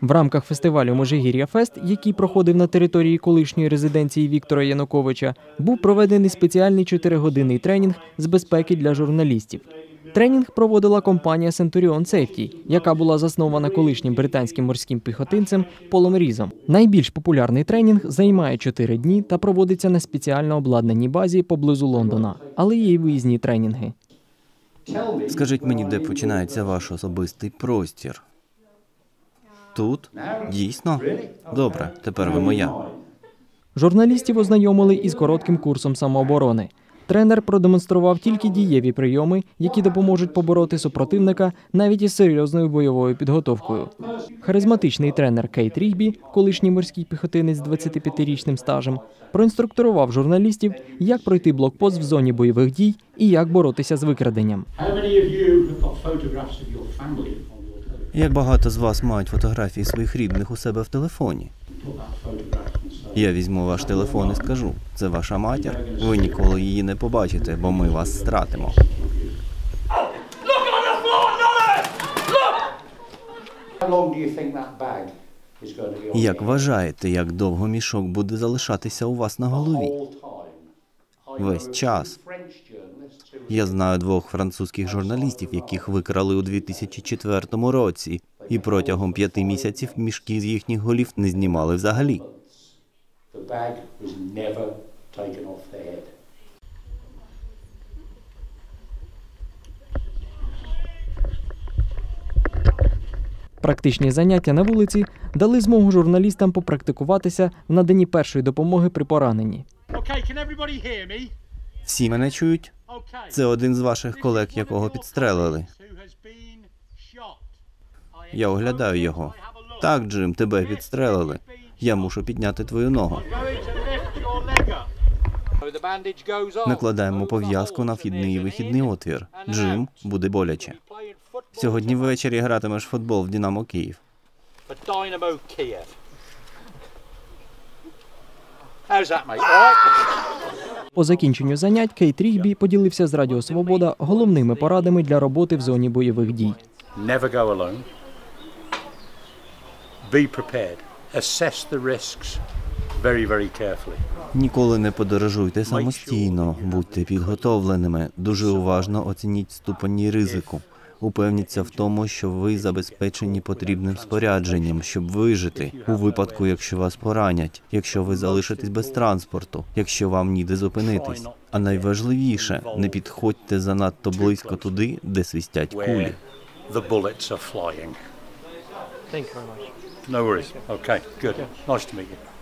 В рамках фестивалю Можигір'я Фест, який проходив на території колишньої резиденції Віктора Януковича, був проведений спеціальний чотиригодинний тренінг з безпеки для журналістів. Тренінг проводила компанія Centurion Safety, яка була заснована колишнім британським морським піхотинцем Полом Різом. Найбільш популярний тренінг займає 4 дні та проводиться на спеціально обладнаній базі поблизу Лондона, але є й виїзні тренінги. Скажіть мені, де починається ваш особистий простір? Тут? Дійсно? Добре, тепер ви моя. Журналістів ознайомили із коротким курсом самооборони. Тренер продемонстрував тільки дієві прийоми, які допоможуть побороти супротивника навіть із серйозною бойовою підготовкою. Харизматичний тренер Кейт Рігбі, колишній морський піхотинець з 25-річним стажем, проінструктурував журналістів, як пройти блокпост в зоні бойових дій і як боротися з викраденням. Як багато з вас мають фотографії своїх рідних у себе в телефоні? Я візьму ваш телефон і скажу: це ваша матір. Ви ніколи її не побачите, бо ми вас стратимо. Як вважаєте, як довго мішок буде залишатися у вас на голові? Весь час. Я знаю двох французьких журналістів, яких викрали у 2004 році, і протягом п'яти місяців мішки з їхніх голів не знімали взагалі. Практичні заняття на вулиці дали змогу журналістам попрактикуватися в наданні першої допомоги при пораненні. Всі мене чують? Це один з ваших колег, якого підстрелили. Я оглядаю його. Так, Джим, тебе підстрелили. Я мушу підняти твою ногу. Накладаємо пов'язку на вхідний і вихідний отвір. Джим, буде боляче. Сьогодні ввечері гратимеш в футбол в Динамо Київ. How's that, mate? All right? По закінченню занять Кейт Рігбі поділився з Радіо Свобода головними порадами для роботи в зоні бойових дій. Never go alone. Be prepared. Assess the risks very, very carefully. Ніколи не подорожуйте самостійно, будьте підготовленими. Дуже уважно оцініть ступені ризику. Упевніться в тому, що ви забезпечені потрібним спорядженням, щоб вижити у випадку, якщо вас поранять, якщо ви залишитесь без транспорту, якщо вам ніде зупинитись. А найважливіше, не підходьте занадто близько туди, де свистять кулі. No worries. Okay, good. Nice to meet you.